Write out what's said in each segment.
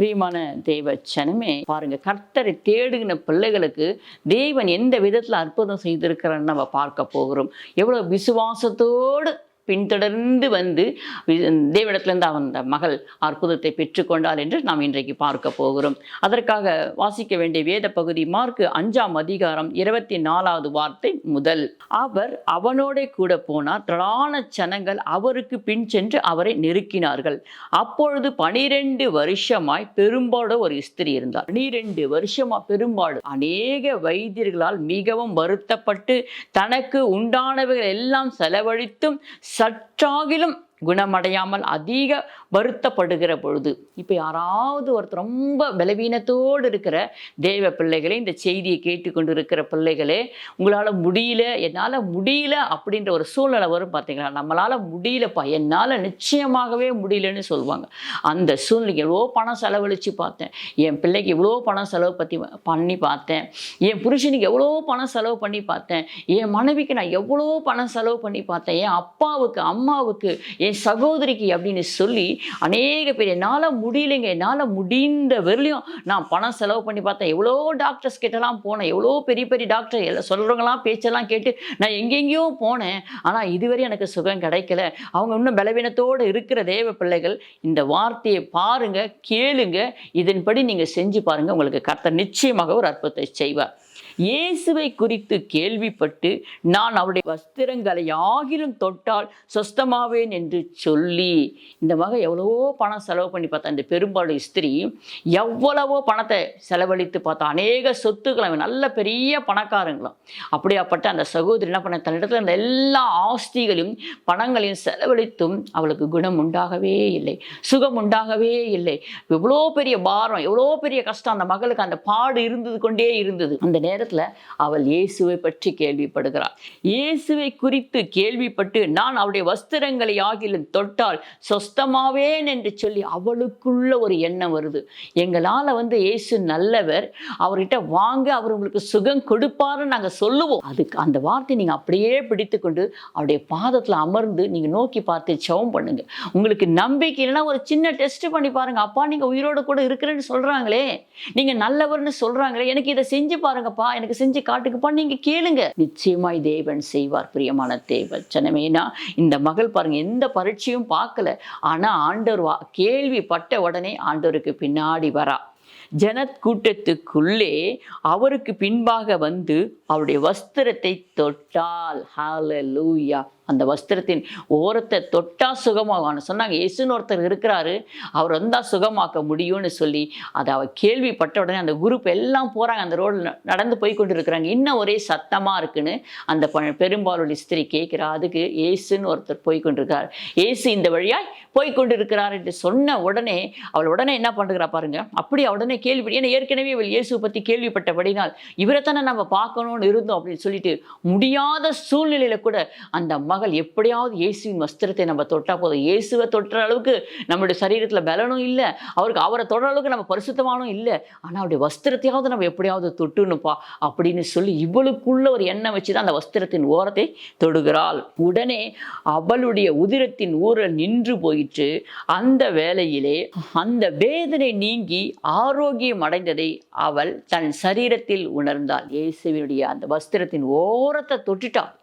பிரியமான தேவ சனமே பாருங்க கர்த்தரை தேடுகின பிள்ளைகளுக்கு தேவன் எந்த விதத்தில் அற்புதம் செய்திருக்கிறான்னு நம்ம பார்க்க போகிறோம். எவ்வளோ விசுவாசத்தோடு பின்தொடர்ந்து வந்து தேவனிடத்திலிருந்து அவன் அந்த மகள் அற்புதத்தை பெற்றுக்கொண்டாள் என்று நாம் இன்றைக்கு பார்க்க போகிறோம். அதற்காக வாசிக்க வேண்டிய வேத பகுதி மார்க்கு அஞ்சாம் அதிகாரம் இருபத்தி நாலாவது வார்த்தை முதல். அவர் அவனோட கூட போனார். திரளான ஜனங்கள் அவருக்கு பின் சென்று அவரை நெருக்கினார்கள். அப்பொழுது பனிரெண்டு வருஷமாய் பெரும்பாடு ஒரு ஸ்திரி இருந்தார். பனிரெண்டு வருஷமா பெரும்பாடு அநேக வைத்தியர்களால் மிகவும் வருத்தப்பட்டு தனக்கு உண்டானவைகள் எல்லாம் செலவழித்தும் சற்றாகிலும் குணமடையாமல் அதிக வருத்தப்படுகிற பொழுது இப்போ யாராவது ஒருத்தர் ரொம்ப பலவீனத்தோடு இருக்கிற தேவ பிள்ளைகளே இந்த செய்தியை கேட்டுக்கொண்டு இருக்கிற பிள்ளைகளே உங்களால் முடியல என்னால் முடியல அப்படின்ற ஒரு சூழ்நிலை வரும் பார்த்தீங்களா நம்மளால் முடியலப்பா என்னால் நிச்சயமாகவே முடியலன்னு சொல்லுவாங்க. அந்த சூழ்நிலைக்கு எவ்வளோ பணம் செலவழித்து பார்த்தேன். என் பிள்ளைக்கு எவ்வளோ பணம் செலவு பற்றி பண்ணி பார்த்தேன். என் புருஷனுக்கு எவ்வளோ பணம் செலவு பண்ணி பார்த்தேன். என் மனைவிக்கு நான் எவ்வளோ பணம் செலவு பண்ணி பார்த்தேன். என் அப்பாவுக்கு அம்மாவுக்கு என் சகோதரிக்கு அப்படின்னு சொல்லி அநேக பேர் என்னால் முடியலைங்க. என்னால் முடிந்த வரலையும் நான் பணம் செலவு பண்ணி பார்த்தேன். எவ்வளோ டாக்டர்ஸ் கிட்டலாம் போனேன். எவ்வளோ பெரிய பெரிய டாக்டர் எல்லாம் சொல்கிறவங்களாம் பேச்செல்லாம் கேட்டு நான் எங்கெங்கேயோ போனேன். ஆனால் இதுவரை எனக்கு சுகம் கிடைக்கல. அவங்க இன்னும் பலவீனத்தோடு இருக்கிற தேவ பிள்ளைகள் இந்த வார்த்தையை பாருங்கள் கேளுங்க. இதன்படி நீங்கள் செஞ்சு பாருங்கள் உங்களுக்கு கர்த்தர் நிச்சயமாக ஒரு அற்புதத்தை செய்வார். இயேசுவை குறித்து கேள்விப்பட்டு நான் அவருடைய வஸ்திரங்களை ஆகிலும் தொட்டால் சொஸ்தமாவேன் என்று சொல்லி இந்த மகன் எவ்வளவோ பணம் செலவு பண்ணி பார்த்தா இந்த பெரும்பாலும் ஸ்திரீ எவ்வளவோ பணத்தை செலவழித்து பார்த்தா அநேக சொத்துக்களை அவன் நல்ல பெரிய பணக்காரங்களும். அப்படியாப்பட்ட அந்த சகோதரி என்ன பண்ண தன்னிடத்தில் அந்த எல்லா ஆஸ்திகளையும் பணங்களையும் செலவழித்தும் அவளுக்கு குணம் உண்டாகவே இல்லை சுகம் உண்டாகவே இல்லை. எவ்வளோ பெரிய பாரம் எவ்வளோ பெரிய கஷ்டம். அந்த மகளுக்கு அந்த பாடு இருந்தது கொண்டே இருந்தது. அந்த நேரத்தில் அவள் இயேசுவை பற்றி கேள்விப்படுகிறாள். இயேசுவை குறித்து கேள்விப்பட்டு நான் அவருடைய வஸ்திரங்களை ஆகிலும் தொட்டால் சொஸ்தமாவேன் என்று சொல்லி அவளுக்குள்ள ஒரு எண்ணம் வருது. எங்களால் வந்து இயேசு நல்லவர் அவர்கிட்ட வாங்க அவர் உங்களுக்கு சுகம் கொடுப்பாருன்னு நாங்கள் சொல்லுவோம். அதுக்கு அந்த வார்த்தை நீங்கள் அப்படியே பிடித்து கொண்டு அவருடைய பாதத்தில் அமர்ந்து நீங்கள் நோக்கி பார்த்து சவம் பண்ணுங்க. உங்களுக்கு நம்பிக்கை இல்லைன்னா ஒரு சின்ன டெஸ்ட் பண்ணி பாருங்க. அப்பா நீங்கள் உயிரோடு கூட இருக்கிறேன்னு சொல்கிறாங்களே நீங்கள் நல்லவர்னு சொல்கிறாங்களே எனக்கு இதை செஞ்சு பாருங்கப்பா. எனக்கு செஞ்சு காட்டுக்குப்பா நீங்கள் கேளுங்க. நிச்சயமாய் தேவன் செய்வார் பிரியமான தேவன். இந்த மகள் பாருங்க எந்த பரீட்சையும் பார்க்கல. ஆனால் ஆண்டவர் வா கேள்விப்பட்ட உடனே ஆண்டவருக்கு பின்னாடி வரா. ஜனத் கூட்டத்துக்குள்ளே அவருக்கு பின்பாக வந்து அவருடைய வஸ்திரத்தை தொட்டால். ஹalleluya அந்த வஸ்திரத்தின் ஓரத்தை தொட்டா சுகமாகணும் சொன்னாங்க. இயேசுன்னு ஒருத்தர் இருக்கிறாரு. அவர் வந்தால் சுகமாக்க முடியும்னு சொல்லி அதை அவள் கேள்விப்பட்ட உடனே அந்த குரூப் எல்லாம் போகிறாங்க அந்த ரோடில் நடந்து போய் கொண்டு இருக்கிறாங்க இன்னும் ஒரே சத்தமாக இருக்குன்னு அந்த ப பெரும்பாலுடைய ஸ்திரி கேட்குறா. அதுக்கு இயேசுன்னு ஒருத்தர் போய் கொண்டிருக்கார். இயேசு இந்த வழியாய் போய் கொண்டு இருக்கிறார் என்று சொன்ன உடனே அவள் உடனே என்ன பண்ணுறா பாருங்க. அப்படி உடனே கேள்வி ஏன்னா ஏற்கனவே இவள் இயேசுவை பற்றி கேள்விப்பட்டபடினால் தானே நம்ம பார்க்கணும்னு இருந்தோம் அப்படின்னு சொல்லிட்டு முடியாத சூழ்நிலையில் கூட அந்த மகள் எப்படியாவது இயேசுவின் வஸ்திரத்தை நம்ம தொட்டா போதும். இயேசுவை தொட்டுற அளவுக்கு நம்மளுடைய சரீரத்தில் பலனும் இல்லை. அவருக்கு அவரை தொடுற அளவுக்கு நம்ம பரிசுத்தமானும் இல்லை. ஆனால் அவருடைய வஸ்திரத்தையாவது நம்ம எப்படியாவது தொட்டுணுப்பா அப்படின்னு சொல்லி இவளுக்குள்ள ஒரு எண்ணம் வச்சு தான் அந்த வஸ்திரத்தின் ஓரத்தை தொடுகிறாள். உடனே அவளுடைய உதிரத்தின் ஊரல் நின்று போயிற்று. அந்த வேளையிலே அந்த வேதனை நீங்கி ஆரோக்கியம் அடைந்ததை அவள் தன் சரீரத்தில் உணர்ந்தாள். இயேசுவினுடைய அந்த வஸ்திரத்தின் ஓரத்தை தொட்டுட்டாள்.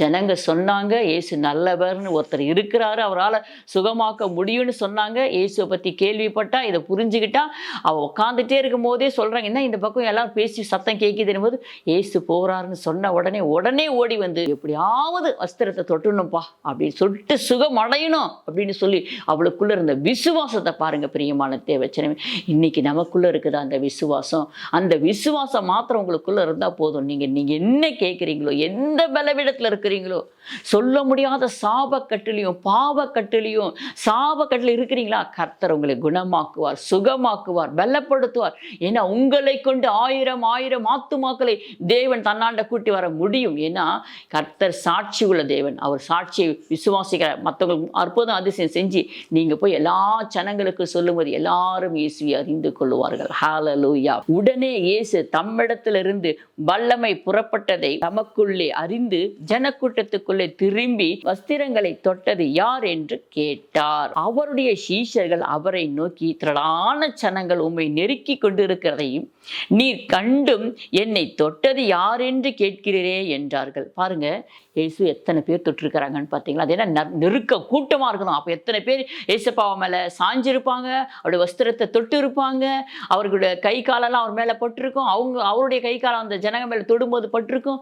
ஜனங்க சொன்னாங்க இயேசு நல்லவர்னு ஒருத்தர் இருக்கிறாரு அவரால் சுகமாக்க முடியும்னு சொன்னாங்க. இயேசுவை பற்றி கேள்விப்பட்டா இதை புரிஞ்சுக்கிட்டா அவள் உட்காந்துட்டே இருக்கும் போதே சொல்கிறாங்க என்ன இந்த பக்கம் எல்லாரும் பேசி சத்தம் கேட்குதுன்னு போது இயேசு போகிறாருன்னு சொன்ன உடனே உடனே ஓடி வந்து எப்படியாவது வஸ்திரத்தை தொட்டணும்ப்பா அப்படின்னு சொல்லிட்டு சுகம் அடையணும் அப்படின்னு சொல்லி அவளுக்குள்ளே இருந்த விசுவாசத்தை பாருங்கள் பிரியமான தேவச்சனமே. இன்றைக்கி நமக்குள்ளே இருக்குது அந்த விசுவாசம்? அந்த விசுவாசம் மாத்திரம் உங்களுக்குள்ளே இருந்தால் போதும். நீங்கள் நீங்கள் என்ன கேட்குறீங்களோ எந்த பலவிடத்தில் இருக்கிறீங்களோ? சொல்ல முடியாத சாபக்கட்டிலையும் பாவக்கட்டிலையும் சாபக்கட்டில் இருக்கிறீங்களா? கர்த்தர் உங்களை குணமாக்குவார் சுகமாக்குவார் பலப்படுத்துவார். ஏன்னா உங்களை கொண்டு ஆயிரம் ஆயிரம் ஆத்துமாக்களை தேவன் தன்னாண்ட கூட்டி வர முடியும். ஏன்னா கர்த்தர் சாட்சி உள்ள தேவன். அவர் சாட்சியை விசுவாசிக்கிற மற்றவங்களுக்கு அற்புதம் அதிசயம் செஞ்சு நீங்கள் போய் எல்லா ஜனங்களுக்கும் சொல்லும்போது எல்லாரும் இயேசுவை அறிந்து கொள்வார்கள் ஹாலலூயா உடனே இயேசு தம்மிடத்திலிருந்து வல்லமை புறப்பட்டதை தமக்குள்ளே அறிந்து ஜன ஜனக்கூட்டத்துக்குள்ளே திரும்பி வஸ்திரங்களை தொட்டது யார் என்று கேட்டார். அவருடைய சீஷர்கள் அவரை நோக்கி திரளான சனங்கள் உம்மை நெருக்கி கொண்டிருக்கிறதையும் நீர் கண்டும் என்னை தொட்டது யார் என்று கேட்கிறீரே என்றார்கள். பாருங்க இயேசு எத்தனை பேர் தொட்டிருக்கிறாங்கன்னு பார்த்தீங்களா? அது என்ன நெருக்க கூட்டமாக இருக்கணும். அப்போ எத்தனை பேர் ஏசப்பாவை மேலே சாஞ்சிருப்பாங்க? அவருடைய வஸ்திரத்தை தொட்டு இருப்பாங்க அவர்களுடைய கை காலெல்லாம் அவர் மேலே பட்டிருக்கும்? அவங்க அவருடைய கை காலம் அந்த ஜனங்க மேலே தொடும்போது பட்டிருக்கும்?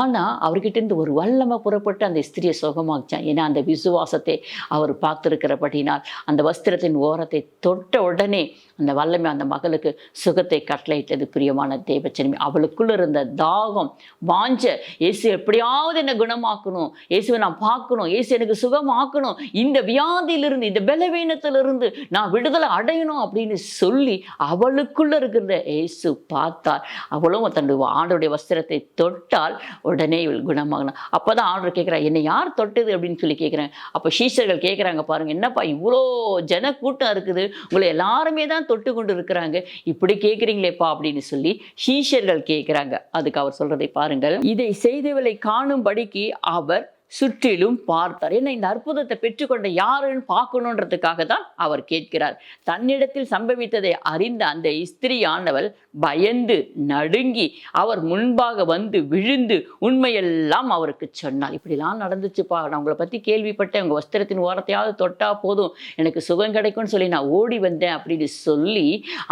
ஆனால் அவர்கிட்ட இருந்து ஒரு வல்லமை புறப்பட்டு அந்த ஸ்திரியை சுகமாச்சான் ஏன்னா அந்த விசுவாசத்தை அவர் பார்த்துருக்கிறபடினால் அந்த வஸ்திரத்தின் ஓரத்தை தொட்ட உடனே அந்த வல்லமை அந்த மகளுக்கு சுகத்தை கட்டளையிட்டது பிரியமான தேவச்சனமே அவளுக்குள்ள இருந்த தாகம் வாஞ்ச இயேசு எப்படியாவது என்னை குணமாக்கணும். இயேசுவை நான் பார்க்கணும். இயேசு எனக்கு சுகமாக்கணும். இந்த வியாதியிலிருந்து இந்த பலவீனத்திலிருந்து நான் விடுதலை அடையணும் அப்படின்னு சொல்லி அவளுக்குள்ள இருக்கிற இயேசு பார்த்தார். அவளும் தன்னுடைய ஆண்டுடைய வஸ்திரத்தை தொட்டால் உடனே இவள் குணமாகணும் அப்பதான் ஆர்டர் கேட்குறா என்னை யார் தொட்டது? அப்படின்னு சொல்லி கேட்குறாங்க அப்போ சீஷர்கள் கேட்குறாங்க பாருங்க என்னப்பா இவ்வளோ ஜன கூட்டம் இருக்குது. உங்களை எல்லாருமே தான் தொட்டு கொண்டு இருக்கிறாங்க. இப்படி கேட்குறீங்களேப்பா அப்படின்னு சொல்லி சீஷர்கள் கேட்குறாங்க அதுக்கு அவர் சொல்றதை பாருங்கள். இதை செய்தவளை காணும்படிக்கு அவர் சுற்றிலும் பார்த்தார். ஏன்னா இந்த அற்புதத்தை பெற்றுக்கொண்ட யாருன்னு பார்க்கணுன்றதுக்காக தான் அவர் கேட்கிறார். தன்னிடத்தில் சம்பவித்ததை அறிந்த அந்த ஸ்திரியானவள் பயந்து நடுங்கி அவர் முன்பாக வந்து விழுந்து உண்மையெல்லாம் அவருக்கு சொன்னாள். இப்படிலாம் நடந்துச்சுப்பா. நான் உங்களை பற்றி கேள்விப்பட்டேன். உங்கள் வஸ்திரத்தின் ஓரத்தையாவது தொட்டா போதும். எனக்கு சுகம் கிடைக்கும்னு சொல்லி நான் ஓடி வந்தேன் அப்படின்னு சொல்லி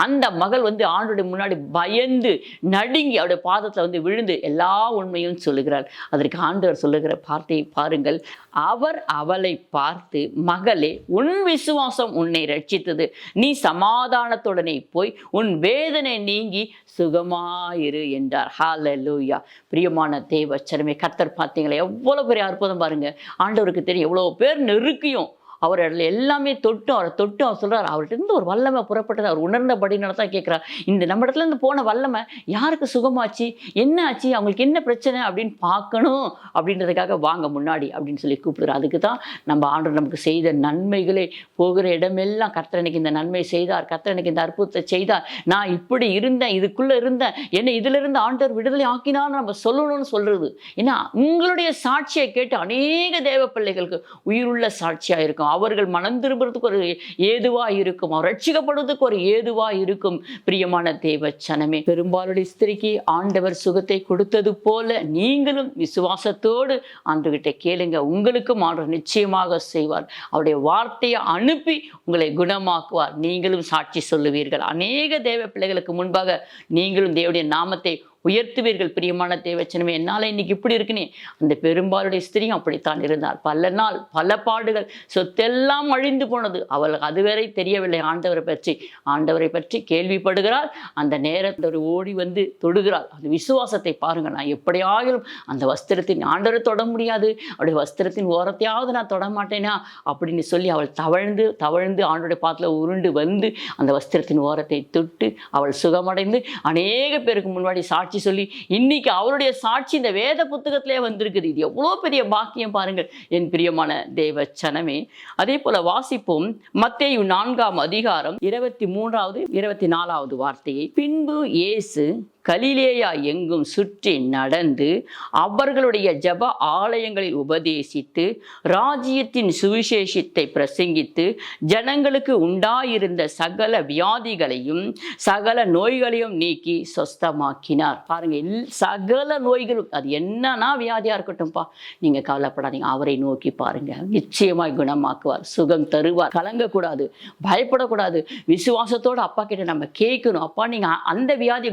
அந்த மகள் வந்து ஆண்டுடைய முன்னாடி பயந்து நடுங்கி அவருடைய பாதத்தில் வந்து விழுந்து எல்லா உண்மையும் சொல்லுகிறாள். அதற்கு ஆண்டவர் சொல்லுகிற வார்த்தையை பாருங்கள். அவர் அவளை பார்த்து மகளே உன் விசுவாசம் உன்னை ரட்சித்தது. நீ சமாதானத்துடனே போய் உன் வேதனை நீங்கி சுகமாயிரு என்றார். ஹாலலூயா பிரியமான தேவச்சரமே கர்த்தர் பார்த்தீங்களா? எவ்வளோ பெரிய அற்புதம் பாருங்க. ஆண்டவருக்கு தெரியும் எவ்வளோ பேர் நெருக்கியும் அவர் இடத்துல எல்லாமே தொட்டும் அவரை தொட்டும் அவர் சொல்கிறார் அவர்கிட்ட இருந்து ஒரு வல்லமை புறப்பட்டது. அவர் உணர்ந்தபடினால தான் கேட்குறார். இந்த நம்ம இடத்துல இருந்து போன வல்லமை யாருக்கு சுகமாச்சு? என்ன ஆச்சு? அவங்களுக்கு என்ன பிரச்சனை? அப்படின்னு பார்க்கணும். அப்படின்றதுக்காக வாங்க முன்னாடி அப்படின்னு சொல்லி கூப்பிடுறார். அதுக்கு தான் நம்ம ஆண்டு நமக்கு செய்த நன்மைகளே. போகிற இடமெல்லாம் கர்த்தர் இந்த நன்மை செய்தார். கர்த்தனுக்கு இந்த அற்புதத்தை செய்தார். நான் இப்படி இருந்தேன் இதுக்குள்ளே இருந்தேன். என்னை இதிலிருந்து ஆண்டவர் விடுதலை ஆக்கினான்னு நம்ம சொல்லணும்னு சொல்கிறது ஏன்னா உங்களுடைய சாட்சியை கேட்டு அநேக தேவ பிள்ளைகளுக்கு உயிருள்ள சாட்சியாக இருக்கும். அவர்கள் மனம் திரும்புறதுக்கு ஒரு ஏதுவாக இருக்கும். அவர் ரட்சிக்கப்படுவதற்கு ஒரு ஏதுவாக இருக்கும். பிரியமான தேவ சனமே பெரும்பாலுடைய ஸ்திரிக்கு ஆண்டவர் சுகத்தை கொடுத்தது போல நீங்களும் விசுவாசத்தோடு ஆண்டுகிட்ட கேளுங்க. உங்களுக்கும் ஆண்டவர் நிச்சயமாக செய்வார். அவருடைய வார்த்தையை அனுப்பி உங்களை குணமாக்குவார். நீங்களும் சாட்சி சொல்லுவீர்கள். அநேக தேவ பிள்ளைகளுக்கு முன்பாக நீங்களும் தேவடைய நாமத்தை உயர்த்துவீர்கள் பிரியமான தேவச்சனமே. என்னால் இன்னைக்கு இப்படி இருக்குனே. அந்த பெரும்பாலுடைய ஸ்திரியும் அப்படித்தான் இருந்தார். பல நாள் பல பாடுகள் சொத்தெல்லாம் அழிந்து போனது. அவளுக்கு அதுவரை தெரியவில்லை. ஆண்டவரை பற்றி. ஆண்டவரை பற்றி கேள்விப்படுகிறாள். அந்த நேரத்தில் ஒரு ஓடி வந்து தொடுகிறாள். அந்த விசுவாசத்தை பாருங்கள். நான் எப்படியாகிலும் அந்த வஸ்திரத்தின் ஆண்டவரை தொட முடியாது. அப்படி வஸ்திரத்தின் ஓரத்தையாவது நான் தொட மாட்டேனா? அப்படின்னு சொல்லி அவள் தவழ்ந்து தவழ்ந்து ஆண்டோடைய பாத்தில் உருண்டு வந்து அந்த வஸ்திரத்தின் ஓரத்தை தொட்டு அவள் சுகமடைந்து அநேக பேருக்கு முன்னாடி சாட்சி சொல்லி இன்னைக்கு அவருடைய சாட்சி இந்த வேத புத்தகத்திலே வந்திருக்குது. இது எவ்வளோ பெரிய பாக்கியம் பாருங்கள் என் பிரியமான தேவ சனமே. அதே போல வாசிப்போம். மத்தேயு நான்காம் அதிகாரம் இருபத்தி மூன்றாவது இருபத்தி நாலாவது வார்த்தையை. பின்பு இயேசு கலிலேயா எங்கும் சுற்றி நடந்து அவர்களுடைய ஜெப ஆலயங்களில் உபதேசித்து ராஜ்யத்தின் சுவிசேஷத்தை பிரசங்கித்து ஜனங்களுக்கு உண்டாயிருந்த சகல வியாதிகளையும் சகல நோய்களையும் நீக்கி சொஸ்தமாக்கினார். பாருங்க எல்- சகல நோய்களும் அது என்னன்னா வியாதியா இருக்கட்டும்ப்பா நீங்க கவலைப்படாதீங்க அவரை நோக்கி பாருங்க. நிச்சயமாய் குணமாக்குவார் சுகம் தருவார். கலங்கக்கூடாது பயப்படக்கூடாது. விசுவாசத்தோட அப்பா கிட்ட நம்ம கேட்கணும். அப்பா நீங்க அந்த வியாதி வியாதியை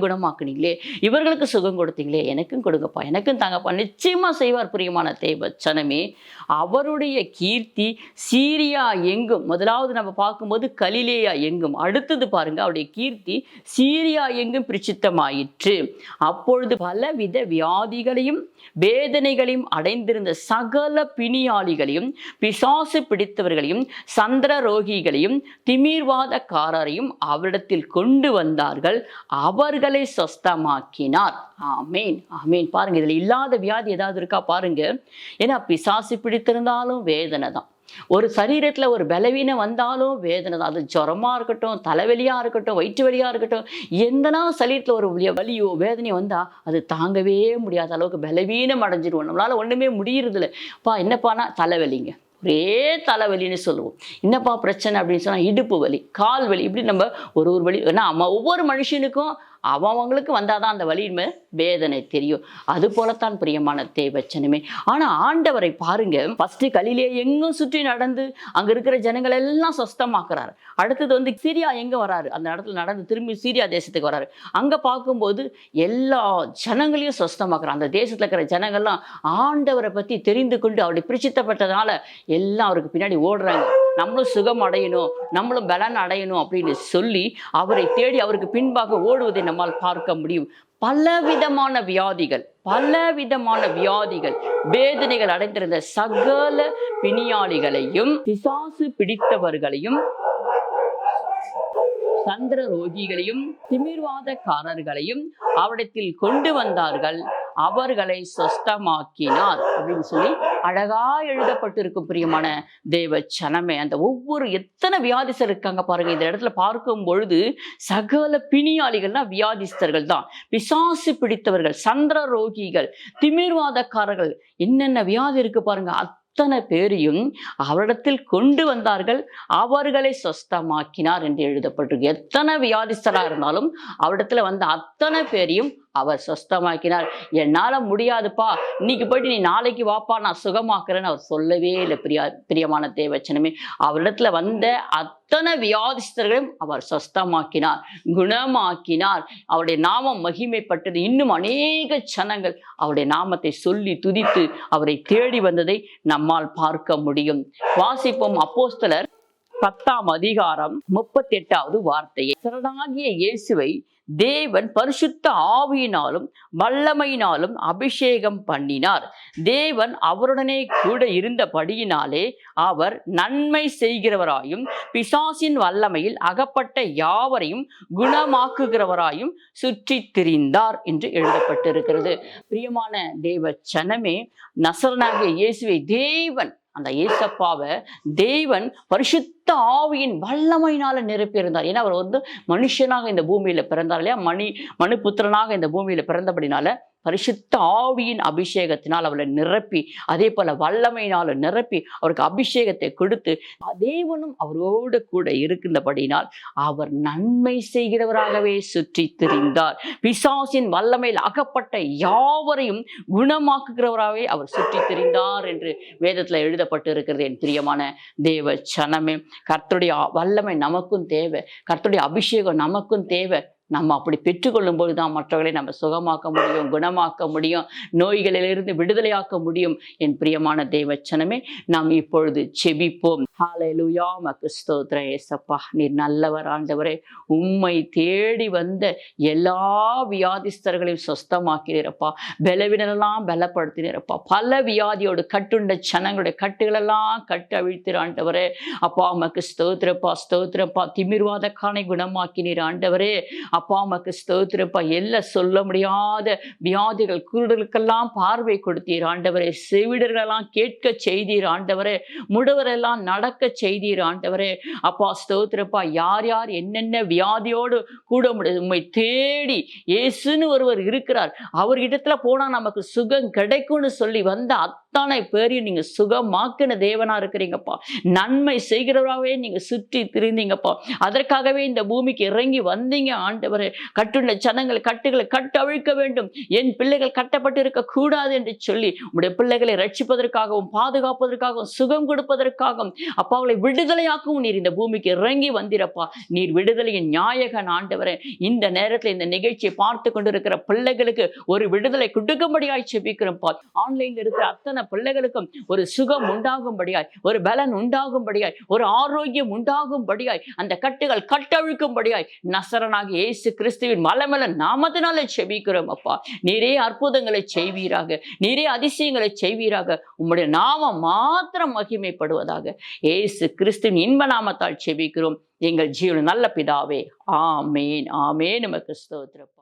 கொடுத்தீங்களே? இவர்களுக்கு சுகம் கொடுத்தீங்களே? எனக்கும் கொடுங்கப்பா. எனக்கும் தாங்கப்பா. நிச்சயமாக செய்வார் பிரியமான தேவச்சனமே அவருடைய கீர்த்தி சீரியா எங்கும்? முதலாவது நம்ம பார்க்கும்போது கலிலேயா எங்கும்? அடுத்தது பாருங்க அவருடைய கீர்த்தி சீரியா எங்கும் பிரிச்சித்தமாயிற்று அப்பொழுது பலவித வியாதிகளையும் வேதனைகளையும் அடைந்திருந்த சகல பிணியாளிகளையும் பிசாசு பிடித்தவர்களையும் சந்திர ரோகிகளையும் திமிர்வாதக்காரரையும் அவரிடத்தில் கொண்டு வந்தார்கள். அவர்களை சொஸ்த சுத்தமாக்கினார். ஆமேன் ஆமேன். பாருங்க இதில் இல்லாத வியாதி ஏதாவது இருக்கா பாருங்க. ஏன்னா பிசாசு பிடித்திருந்தாலும் வேதனை தான். ஒரு சரீரத்துல ஒரு பலவீனம் வந்தாலும் வேதனை தான். அது ஜுரமா இருக்கட்டும் தலைவலியா இருக்கட்டும் வயிற்று வலியா இருக்கட்டும் எந்தனா சரீரத்துல ஒரு வலியோ வேதனையோ வந்தா அது தாங்கவே முடியாத அளவுக்கு பலவீனம் அடைஞ்சிருவோம். நம்மளால ஒண்ணுமே முடியறதில்ல. பா என்னப்பானா தலைவலிங்க? ஒரே தலைவலின்னு சொல்லுவோம். என்னப்பா பிரச்சனை அப்படின்னு சொன்னா இடுப்பு வலி கால் வலி இப்படி நம்ம ஒரு ஒரு வலி. ஏன்னா ஒவ்வொரு மனுஷனுக்கும் அவங்களுக்கு வந்தாதான் அந்த வலியின்மை வேதனை தெரியும். அது போலத்தான் பிரியமான தேவச்சனமே. ஆனா ஆண்டவரை பாருங்க ஃபர்ஸ்ட் கலிலே எங்கும் சுற்றி நடந்து அங்க இருக்கிற ஜனங்கள் எல்லாம் சொஸ்தமாக்குறாரு. அடுத்தது வந்து சீரியா எங்க வராரு? அந்த இடத்துல நடந்து திரும்பி சீரியா தேசத்துக்கு வராரு. அங்க பார்க்கும்போது எல்லா ஜனங்களையும் சொஸ்தமாக்குறாரு. அந்த தேசத்துல இருக்கிற ஜனங்கள்லாம் ஆண்டவரை பத்தி தெரிந்து கொண்டு அவருடைய பிரிச்சித்தப்பட்டதுனால எல்லாம் அவருக்கு பின்னாடி ஓடுறாங்க. நம்மளும் சுகம் அடையணும் நம்மளும் பலன் அடையணும் அப்படின்னு சொல்லி அவரை தேடி அவருக்கு பின்பாக ஓடுவதை நம்மால் பார்க்க முடியும். பலவிதமான வியாதிகள் பலவிதமான வியாதிகள் வேதனைகள் அடைந்திருந்த சகல பிணியாளிகளையும் பிசாசு பிடித்தவர்களையும் சந்திர ரோகிகளையும் திமிர்வாதக்காரர்களையும் அவரிடத்தில் கொண்டு வந்தார்கள். அவர்களை சொஸ்தமாக்கினார் அப்படின்னு சொல்லி அழகா எழுதப்பட்டிருக்கும் பிரியமான தேவ சனமே. அந்த ஒவ்வொரு எத்தனை வியாதிஸ்தர் இருக்காங்க பாருங்க. இந்த இடத்துல பார்க்கும் பொழுது சகல பிணியாளிகள்னா வியாதிஸ்தர்கள் தான். பிசாசு பிடித்தவர்கள் சந்திர ரோகிகள் திமிர்வாதக்காரர்கள் என்னென்ன வியாதி இருக்கு பாருங்க. அத்தனை பேரையும் அவரிடத்தில் கொண்டு வந்தார்கள். அவர்களை சொஸ்தமாக்கினார் என்று எழுதப்பட்டிருக்கு. எத்தனை வியாதிஸ்தராக இருந்தாலும் அவரிடத்துல வந்த அத்தனை பேரையும் அவர் சொஸ்தமாக்கினார். என்னால முடியாதுப்பா. இன்னைக்கு போயிட்டு நீ நாளைக்கு வாப்பா. நான் சுகமாக்குறேன்னு அவர் சொல்லவே இல்லை பிரியா பிரியமான தேவச்சனமே. அவரிடத்துல வந்த அத்தனை வியாதிஸ்தர்களையும் அவர் சொஸ்தமாக்கினார் குணமாக்கினார். அவருடைய நாமம் மகிமைப்பட்டது. இன்னும் அநேக ஜனங்கள் அவருடைய நாமத்தை சொல்லி துதித்து அவரை தேடி வந்ததை நம்மால் பார்க்க முடியும். வாசிப்போம் அப்போஸ்தலர். பத்தாம் அதிகாரம் முப்பத்தி எட்டாவது வார்த்தையை. சரணாகிய இயேசுவை தேவன் பரிசுத்த ஆவியினாலும் வல்லமையினாலும் அபிஷேகம் பண்ணினார். தேவன் அவருடனே கூட இருந்தபடியினாலே அவர் நன்மை செய்கிறவராயும் பிசாசின் வல்லமையில் அகப்பட்ட யாவரையும் குணமாக்குகிறவராயும் சுற்றி திரிந்தார் என்று எழுதப்பட்டிருக்கிறது. பிரியமான தேவ சனமே நசரனாகிய இயேசுவை தேவன் அந்த இயேசப்பாவை தேவன் பரிசுத்த ஆவியின் வல்லமையினால நிரப்பியிருந்தார். ஏன்னா அவர் வந்து மனுஷனாக இந்த பூமியில பிறந்தார் இல்லையா? மணி மனுபுத்திரனாக இந்த பூமியில பிறந்தபடினால பரிசுத்த ஆவியின் அபிஷேகத்தினால் அவளை நிரப்பி அதே போல வல்லமையினால் நிரப்பி அவருக்கு அபிஷேகத்தை கொடுத்து தேவனும் அவரோடு கூட இருக்கின்றபடினால் அவர் நன்மை செய்கிறவராகவே சுற்றி திரிந்தார் பிசாசின் வல்லமையில் அகப்பட்ட யாவரையும் குணமாக்குகிறவராகவே அவர் சுற்றி திரிந்தார் என்று வேதத்தில் எழுதப்பட்டு இருக்கிறது என் பிரியமான தேவ சனமே கர்த்தருடைய வல்லமை நமக்கும் தேவை கர்த்தருடைய அபிஷேகம் நமக்கும் தேவை. நம்ம அப்படி பெற்றுக்கொள்ளும் போது தான் மற்றவர்களை நம்ம சுகமாக்க முடியும் குணமாக்க முடியும் நோய்களிலிருந்து விடுதலையாக்க முடியும். என் பிரியமான தேவச்சனமே நாம் இப்பொழுது செபிப்போம். ஹalleluya மக்கு ஏசப்பா. நீர் நல்லவர் ஆண்டவரே. உம்மை தேடி வந்த எல்லா வியாதிஸ்தர்களையும் சொஸ்தமாக்கிறீரப்பா. பலவினெல்லாம் பலப்படுத்தினீரப்பா. பல வியாதியோடு கட்டுண்ட சனங்களுடைய கட்டுகளெல்லாம் கட்டு அவிழ்த்திர ஆண்டவரே. அப்பா மக்கு ஸ்தோத்திரப்பா ஸ்தோத்திரப்பா. திமிர்வாதக்கானை குணமாக்கினீர் ஆண்டவரே. அப்பா உமக்கு ஸ்தோத்திரப்பா. எல்லாம் சொல்ல முடியாத வியாதிகள் குருடர்களுக்கெல்லாம் பார்வை கொடுத்தீர் ஆண்டவரே. செவிடர்களெல்லாம் கேட்க செய்தீர் ஆண்டவரே. முடவரெல்லாம் நடக்க செய்தீர் ஆண்டவரே. அப்பா ஸ்தோத்திரப்பா. யார் யார் என்னென்ன வியாதியோடு கூட முடியாது உண்மை தேடி இயேசுன்னு ஒருவர் இருக்கிறார். அவர்கிட்டத்தில் போனா நமக்கு சுகம் கிடைக்கும்னு சொல்லி வந்த அத்தனை பேரையும் நீங்க சுகமாக்கின தேவனா இருக்கிறீங்கப்பா. நன்மை செய்கிறவராகவே நீங்க சுற்றி திரிந்தீங்கப்பா. அதற்காகவே இந்த பூமிக்கு இறங்கி வந்தீங்க ஆண்டவர். கட்டுள்ள ஜனங்களை கட்டுகளை கட்டவிழ்க்க வேண்டும். என் பிள்ளைகள் கட்டப்பட்டு இருக்கக்கூடாது என்று சொல்லி உங்களுடைய பிள்ளைகளை ரட்சிப்பதற்காகவும் பாதுகாப்பதற்காகவும் சுகம் கொடுப்பதற்காகவும் அப்பாவுளை விடுதலையாக்கவும் நீர் இந்த பூமிக்கு இறங்கி வந்திரப்பா. நீர் விடுதலையின் நியாயகன் ஆண்டவரே. இந்த நேரத்தில் இந்த நிகழ்ச்சியை பார்த்து கொண்டிருக்கிற பிள்ளைகளுக்கு ஒரு விடுதலை கொடுக்கும்படியாய் செபிக்கிறோம்ப்பா. ஆன்லைன்ல இருக்கிற அத்தனை பிள்ளைகளுக்கும் ஒரு சுகம் உண்டாகும்படியாய் ஒரு பலன் உண்டாகும்படியாய் ஒரு ஆரோக்கியம் உண்டாகும்படியாய் அந்த கட்டுகள் கட்டழுக்கும்படியாய் நசரனாகி இயேசு கிறிஸ்துவின் மலமல நாமத்தினாலே செபிக்கிறோம் அப்பா. நீரே அற்புதங்களை செய்வீராக நீரே அதிசயங்களை செய்வீராக. உம்முடைய நாமம் மாத்திரம் மகிமைப்படுவதாக இயேசு கிறிஸ்துவின் இன்ப நாமத்தால் செபிக்கிறோம். எங்கள் ஜீவன் நல்ல பிதாவே ஆமேன் ஆமேன். நமக்கு ஸ்தோத்திரப்பா